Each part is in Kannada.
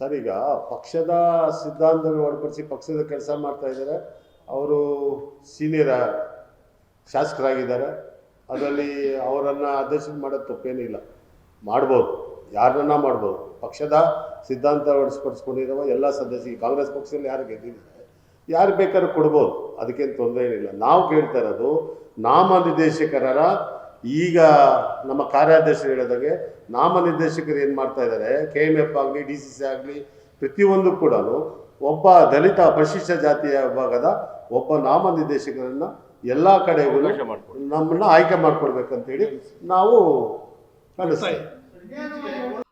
ಸರ್, ಈಗ ಪಕ್ಷದ ಸಿದ್ಧಾಂತವನ್ನು ಹೊರಪಡಿಸಿ ಪಕ್ಷದ ಕೆಲಸ ಮಾಡ್ತಾ ಇದ್ದಾರೆ. ಅವರು ಸೀನಿಯರ್ ಶಾಸಕರಾಗಿದ್ದಾರೆ. ಅದರಲ್ಲಿ ಅವರನ್ನು ಆದೇಶ ಮಾಡೋದು ತಪ್ಪೇನಿಲ್ಲ. ಮಾಡ್ಬೋದು. ಯಾರನ್ನ ಮಾಡ್ಬೋದು. ಪಕ್ಷದ ಸಿದ್ಧಾಂತ ಹೊರಡಿಸ್ಪಡಿಸ್ಕೊಂಡಿರುವ ಎಲ್ಲ ಸದಸ್ಯ ಕಾಂಗ್ರೆಸ್ ಪಕ್ಷದಲ್ಲಿ ಯಾರು ಗೆದ್ದಿದ್ದಾರೆ, ಯಾರು ಬೇಕಾದ್ರೂ ಕೊಡ್ಬೋದು. ಅದಕ್ಕೇನು ತೊಂದರೆ ಏನಿಲ್ಲ. ನಾವು ಕೇಳ್ತಾ ಇರೋದು ನಾಮನಿರ್ದೇಶಕರ ಈಗ ನಮ್ಮ ಕಾರ್ಯಾಧ್ಯಕ್ಷರು ಹೇಳಿದಾಗೆ ನಾಮನಿರ್ದೇಶಕರು ಏನು ಮಾಡ್ತಾ ಇದ್ದಾರೆ ಕೆ ಎಂ ಎಫ್ ಆಗಲಿ ಡಿ ಸಿ ಸಿ ಆಗಲಿ ಪ್ರತಿಯೊಂದು ಕೂಡ ಒಬ್ಬ ದಲಿತ ಪರಿಶಿಷ್ಟ ಜಾತಿಯ ವಿಭಾಗದ ಒಬ್ಬ ನಾಮನಿರ್ದೇಶಕರನ್ನ ಎಲ್ಲ ಕಡೆ ನಮ್ಮನ್ನು ಮಾಡ್ಕೊಡಿ. ನಮ್ಮನ್ನ ಆಯ್ಕೆ ಮಾಡ್ಕೊಡ್ಬೇಕಂತೇಳಿ ನಾವು ಕಲಿಸ್ತೀವಿ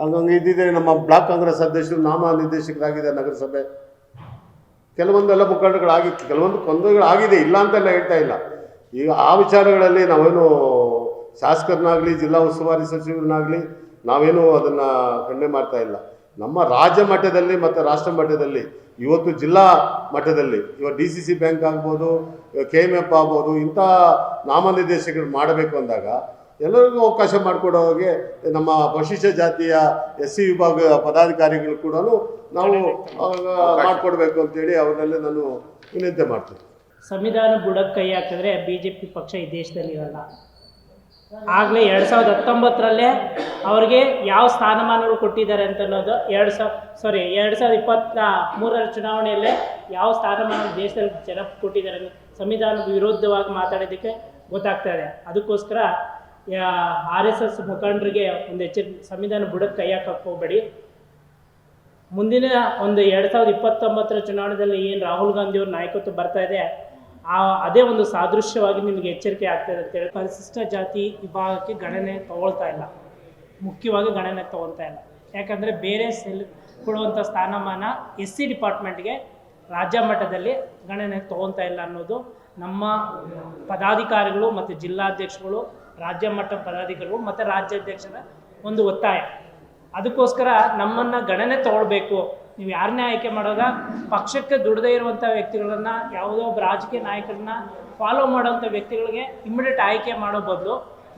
ಹಂಗಂಗೆ ಇದ್ದಿದ್ದರೆ ನಮ್ಮ ಬ್ಲಾಕ್ ಕಾಂಗ್ರೆಸ್ ಅಧ್ಯಕ್ಷರು ನಾಮ ನಿರ್ದೇಶಕರಾಗಿದೆ ನಗರಸಭೆ. ಕೆಲವೊಂದೆಲ್ಲ ಮುಖಂಡಗಳಾಗಿ, ಕೆಲವೊಂದು ಕೊಂದಗಳಾಗಿದೆ, ಇಲ್ಲ ಅಂತೆಲ್ಲ ಹೇಳ್ತಾ ಇಲ್ಲ. ಈಗ ಆ ವಿಚಾರಗಳಲ್ಲಿ ನಾವೇನು ಶಾಸಕರನ್ನಾಗಲಿ, ಜಿಲ್ಲಾ ಉಸ್ತುವಾರಿ ಸಚಿವರನ್ನಾಗಲಿ ನಾವೇನು ಅದನ್ನು ಖಂಡನೆ ಮಾಡ್ತಾ ಇಲ್ಲ. ನಮ್ಮ ರಾಜ್ಯ ಮಟ್ಟದಲ್ಲಿ ಮತ್ತು ರಾಷ್ಟ್ರ ಮಟ್ಟದಲ್ಲಿ, ಇವತ್ತು ಜಿಲ್ಲಾ ಮಟ್ಟದಲ್ಲಿ ಇವತ್ತು ಡಿ ಸಿ ಸಿ ಬ್ಯಾಂಕ್ ಆಗ್ಬೋದು, ಕೆ ಎಂ ಎಫ್ ಆಗ್ಬೋದು, ಇಂಥ ನಾಮನಿರ್ದೇಶಕರು ಮಾಡಬೇಕು ಅಂದಾಗ ಎಲ್ಲರಿಗೂ ಅವಕಾಶ ಮಾಡಿಕೊಡೋ ಹಾಗೆ ನಮ್ಮ ಪರಿಶಿಷ್ಟ ಜಾತಿಯ ಎಸ್ ಸಿ ವಿಭಾಗ ಪದಾಧಿಕಾರಿಗಳು ಕೂಡ ನಾವು ಮಾಡಿಕೊಡ್ಬೇಕು ಅಂತೇಳಿ ಅವರಲ್ಲೇ ನಾನು ವಿನಂತಿ ಮಾಡ್ತೀನಿ. ಸಂವಿಧಾನ ಬುಡಕ್ಕೆ ಕೈ ಹಾಕಿದ್ರೆ ಬಿ ಜೆ ಪಿ ಪಕ್ಷ ಈ ದೇಶದಲ್ಲಿ ಇರಲ್ಲ. ಆಗಲೇ ಎರಡು ಸಾವಿರದ ಹತ್ತೊಂಬತ್ತರಲ್ಲೇ ಅವ್ರಿಗೆ ಯಾವ ಸ್ಥಾನಮಾನಗಳು ಕೊಟ್ಟಿದ್ದಾರೆ ಅಂತ ಅನ್ನೋದು ಎರಡು ಸಾವಿರ ಸಾರಿ ಎರಡು ಸಾವಿರದ ಇಪ್ಪತ್ತ ಮೂರರ ಚುನಾವಣೆಯಲ್ಲೇ ಯಾವ ಸ್ಥಾನಮಾನ ದೇಶದಲ್ಲಿ ಜನ ಕೊಟ್ಟಿದ್ದಾರೆ ಸಂವಿಧಾನ ಸಂವಿಧಾನದ ವಿರುದ್ಧವಾಗಿ ಮಾತಾಡೋದಕ್ಕೆ ಗೊತ್ತಾಗ್ತಾ ಇದೆ. ಅದಕ್ಕೋಸ್ಕರ ಆರ್ ಎಸ್ ಎಸ್ ಮುಖಂಡರಿಗೆ ಒಂದು ಎಚ್ಚರಿ, ಸಂವಿಧಾನ ಬುಡಕ್ಕೆ ಕೈ ಹಾಕಕ್ಕೆ ಹೋಗಬೇಡಿ. ಮುಂದಿನ ಒಂದು ಎರಡು ಸಾವಿರದ ಇಪ್ಪತ್ತೊಂಬತ್ತರ ಚುನಾವಣೆಯಲ್ಲಿ ಏನು ರಾಹುಲ್ ಗಾಂಧಿ ಅವ್ರ ನಾಯಕತ್ವ ಬರ್ತಾ ಇದೆ, ಆ, ಅದೇ ಒಂದು ಸಾದೃಶ್ಯವಾಗಿ ನಿಮಗೆ ಎಚ್ಚರಿಕೆ ಆಗ್ತದೆ ಅಂತೇಳಿ ಪರಿಶಿಷ್ಟ ಜಾತಿ ವಿಭಾಗಕ್ಕೆ ಗಣನೆ ತಗೊಳ್ತಾ ಇಲ್ಲ. ಮುಖ್ಯವಾಗಿ ಗಣನೆ ತಗೊಳ್ತಾ ಇಲ್ಲ. ಯಾಕಂದರೆ ಬೇರೆ ಸೆಲ್ ಕೊಡುವಂಥ ಸ್ಥಾನಮಾನ ಎಸ್ ಸಿ ಡಿಪಾರ್ಟ್ಮೆಂಟ್ಗೆ ರಾಜ್ಯ ಮಟ್ಟದಲ್ಲಿ ಗಣನೆ ತಗೊತಾ ಇಲ್ಲ ಅನ್ನೋದು ನಮ್ಮ ಪದಾಧಿಕಾರಿಗಳು ಮತ್ತು ಜಿಲ್ಲಾಧ್ಯಕ್ಷಗಳು, ರಾಜ್ಯ ಮಟ್ಟ ಪದಾಧಿಕಾರಿಗಳು ಮತ್ತು ರಾಜ್ಯಾಧ್ಯಕ್ಷರ ಒಂದು ಒತ್ತಾಯ. ಅದಕ್ಕೋಸ್ಕರ ನಮ್ಮನ್ನು ಗಣನೆ ತಗೊಳ್ಬೇಕು. ನೀವು ಯಾರನ್ನೇ ಆಯ್ಕೆ ಮಾಡೋದ ಪಕ್ಷಕ್ಕೆ ದುಡದೇ ಇರುವಂಥ ವ್ಯಕ್ತಿಗಳನ್ನ, ಯಾವುದೋ ಒಬ್ಬ ರಾಜಕೀಯ ನಾಯಕರನ್ನ ಫಾಲೋ ಮಾಡೋವಂಥ ವ್ಯಕ್ತಿಗಳಿಗೆ ಇಮ್ಮಿಡಿಯೇಟ್ ಆಯ್ಕೆ ಮಾಡೋ ಬದಲು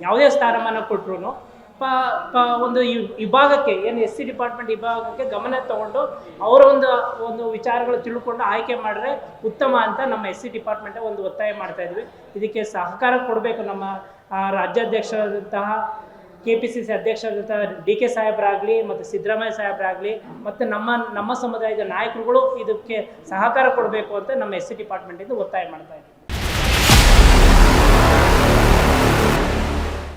ಯಾವುದೇ ಸ್ಥಾನಮಾನ ಕೊಟ್ಟರು ಪ ಪ ಒಂದು ವಿಭಾಗಕ್ಕೆ, ಏನು ಎಸ್ ಸಿ ಡಿಪಾರ್ಟ್ಮೆಂಟ್ ವಿಭಾಗಕ್ಕೆ ಗಮನ ತಗೊಂಡು ಅವರ ಒಂದು ಒಂದು ವಿಚಾರಗಳು ತಿಳ್ಕೊಂಡು ಆಯ್ಕೆ ಮಾಡಿದ್ರೆ ಉತ್ತಮ ಅಂತ ನಮ್ಮ ಎಸ್ ಸಿ ಡಿಪಾರ್ಟ್ಮೆಂಟ್ ಒಂದು ಒತ್ತಾಯ ಮಾಡ್ತಾ ಇದ್ವಿ. ಇದಕ್ಕೆ ಸಹಕಾರ ಕೊಡಬೇಕು ನಮ್ಮ ರಾಜ್ಯಾಧ್ಯಕ್ಷರಾದಂತಹ ಕೆ ಪಿ ಸಿ ಸಿ ಅಧ್ಯಕ್ಷರಾದಂತಹ ಡಿ ಕೆ ಸಾಹೇಬರಾಗಲಿ ಮತ್ತು ಸಿದ್ದರಾಮಯ್ಯ ಸಾಹೇಬರಾಗಲಿ ಮತ್ತು ನಮ್ಮ ನಮ್ಮ ಸಮುದಾಯದ ನಾಯಕರುಗಳು ಇದಕ್ಕೆ ಸಹಕಾರ ಕೊಡಬೇಕು ಅಂತ ನಮ್ಮ ಎಸ್ ಸಿ ಡಿಪಾರ್ಟ್ಮೆಂಟಿಂದ ಒತ್ತಾಯ ಮಾಡ್ತಾ ಇದ್ದೀವಿ